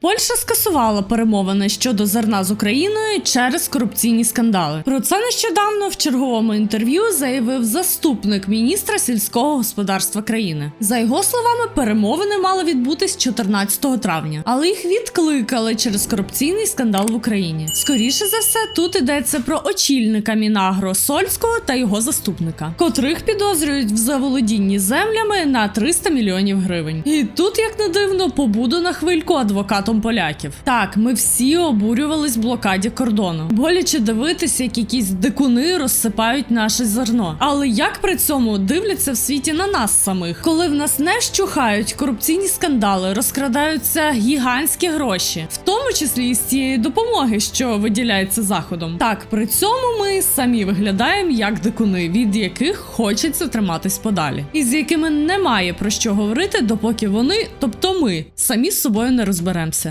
Польща скасувала перемовини щодо зерна з Україною через корупційні скандали. Про це нещодавно в черговому інтерв'ю заявив заступник міністра сільського господарства країни. За його словами, перемовини мали відбутись 14 травня, але їх відкликали через корупційний скандал в Україні. Скоріше за все, тут йдеться про очільника Мінагро Сольського та його заступника, котрих підозрюють в заволодінні землями на 300 мільйонів гривень. І тут, як не дивно, побуду на хвильку адвокатом поляків. Так, ми всі обурювались блокаді кордону. Боляче дивитися, як якісь дикуни розсипають наше зерно. Але як при цьому дивляться в світі на нас самих, коли в нас не вщухають корупційні скандали, розкрадаються гігантські гроші, в тому числі і з цієї допомоги, що виділяється заходом. Так, при цьому ми самі виглядаємо як дикуни, від яких хочеться триматись подалі, і з якими немає про що говорити, допоки вони, тобто ми, самі з собою не розберемося.